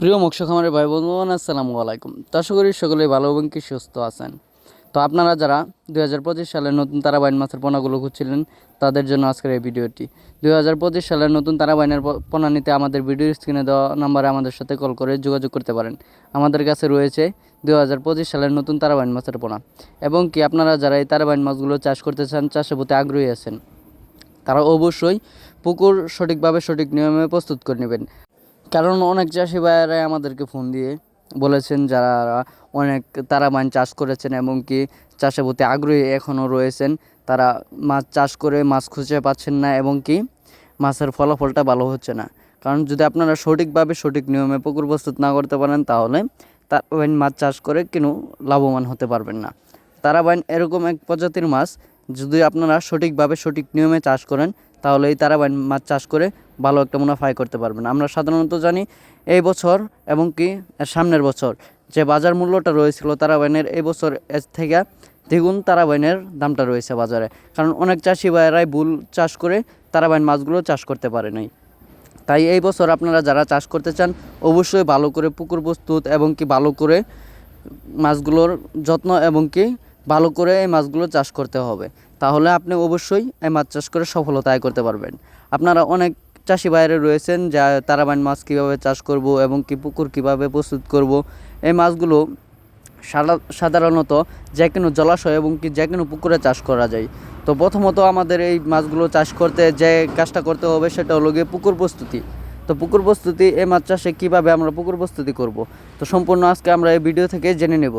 প্রিয় মৎস্য খামারের ভাই বন্ধুগণ, আসসালামু আলাইকুম। তো আশা করি সকলেই ভালো এবং কি সুস্থ আছেন। তো আপনারা যারা দুই হাজার পঁচিশ সালের নতুন তারাবাইন মাছের পোনাগুলো খুঁজছিলেন, তাদের জন্য আজকের এই ভিডিওটি। দুই হাজার পঁচিশ সালের নতুন তারাবাইনের পোনা নিতে আমাদের ভিডিও স্ক্রিনে দেওয়া নাম্বারে আমাদের সাথে কল করে যোগাযোগ করতে পারেন। আমাদের কাছে রয়েছে দুই হাজার পঁচিশ সালের নতুন তারাবাইন মাছের পোনা। এবং কি আপনারা যারা এই তারাবাইন মাছগুলো চাষ করতে চান, চাষের প্রতি আগ্রহী আছেন, তারা অবশ্যই পুকুর সঠিকভাবে সঠিক নিয়মে প্রস্তুত করে নেবেন। কারণ অনেক চাষি ভাইয়েরাই আমাদেরকে ফোন দিয়ে বলেছেন, যারা অনেক, তারা মাছ চাষ করেছেন এবং কি চাষের প্রতি আগ্রহী এখনও রয়েছেন। তারা মাছ চাষ করে মাছ খুঁজে পাচ্ছেন না এবং কি মাছের ফলাফলটা ভালো হচ্ছে না। কারণ যদি আপনারা সঠিকভাবে সঠিক নিয়মে পুকুর প্রস্তুত না করতে পারেন, তাহলে তারাবাইন মাছ চাষ করে কিন্তু লাভবান হতে পারবেন না। তারাবাইন এরকম এক প্রজাতির মাছ, যদি আপনারা সঠিকভাবে সঠিক নিয়মে চাষ করেন তাহলে এই তারাবাইন মাছ চাষ করে ভালো একটা মুনাফা করতে পারবেন। আমরা সাধারণত জানি এই বছর এবং কি সামনের বছর যে বাজার মূল্যটা রয়েছিল তারাবাইনের এই বছর এর থেকে দ্বিগুণ তারাবাইনের দামটা রয়েছে বাজারে। কারণ অনেক চাষি ভাইয়েরাই ভুল চাষ করে তারাবাইন মাছগুলো চাষ করতে পারে নাই। তাই এই বছর আপনারা যারা চাষ করতে চান, অবশ্যই ভালো করে পুকুর প্রস্তুত এবং কি ভালো করে মাছগুলোর যত্ন এবং কি ভালো করে এই মাছগুলো চাষ করতে হবে। তাহলে আপনি অবশ্যই এই মাছ চাষ করে সফলতা আয় করতে পারবেন। আপনারা অনেক চাষি বাইরে রয়েছেন যা তারাবাইন মাছ কীভাবে চাষ করব এবং কি পুকুর কীভাবে প্রস্তুত করব। এই মাছগুলো সাধারণত যে কোনো জলাশয় এবং কি যে কোনো পুকুরে চাষ করা যায়। তো প্রথমত আমাদের এই মাছগুলো চাষ করতে যে কাজটা করতে হবে সেটা হলো গিয়ে পুকুর প্রস্তুতি। তো পুকুর প্রস্তুতি, এই মাছ চাষে কীভাবে আমরা পুকুর প্রস্তুতি করব? তো সম্পূর্ণ আজকে আমরা এই ভিডিও থেকে জেনে নেব।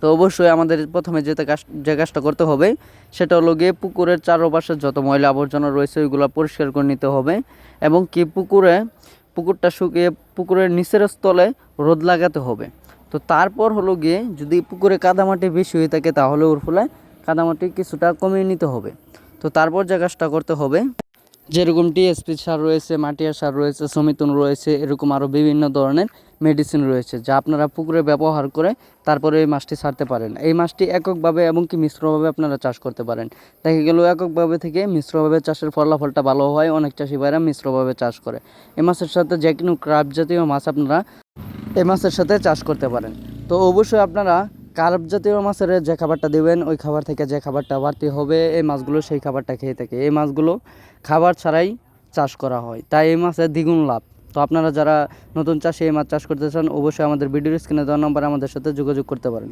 তো অবশ্যই আমাদের প্রথমে যেতে কাজ, যে কাজটা করতে হবে, সেটা হলো গিয়ে পুকুরের চারপাশে যত ময়লা আবর্জনা রয়েছে, ওইগুলো পরিষ্কার করে নিতে হবে এবং কি পুকুরে, পুকুরটা শুকিয়ে পুকুরের নিচের স্থলে রোদ লাগাতে হবে। তো তারপর হলো গিয়ে যদি পুকুরে কাদামাটি বেশি হয়ে থাকে, তাহলে ওর ফলে কাদামাটি কিছুটা কমিয়ে নিতে হবে। তো তারপর যে কাজটা করতে হবে যেরকম টিএসপি সার রয়েছে, মাটিয়া সার রয়েছে, সমিতুন রয়েছে, এরকম আরও বিভিন্ন ধরনের মেডিসিন রয়েছে, যা আপনারা পুকুরে ব্যবহার করে তারপরে এই মাছটি ছাড়তে পারেন। এই মাছটি এককভাবে এবং কি মিশ্রভাবে আপনারা চাষ করতে পারেন। দেখা গেল এককভাবে থেকে মিশ্রভাবে চাষের ফলাফলটা ভালো হয়, অনেক চাষি ভাইরা মিশ্রভাবে চাষ করে। এই মাছের সাথে যে কোনো ক্রাব জাতীয় মাছ আপনারা এই মাছের সাথে চাষ করতে পারেন। তো অবশ্যই আপনারা কার্প জাতীয় মাছের যে খাবারটা দেবেন, ওই খাবার থেকে যে খাবারটা বাড়তি হবে, এই মাছগুলো সেই খাবারটা খেয়ে থাকে এই মাছগুলো খাবার ছাড়াই চাষ করা হয়। তাই এই মাছের দ্বিগুণ লাভ। তো আপনারা যারা নতুন চাষে এই মাছ চাষ করতে চান, অবশ্যই আমাদের ভিডিও স্ক্রিনে দেওয়া নম্বরে আমাদের সাথে যোগাযোগ করতে পারেন।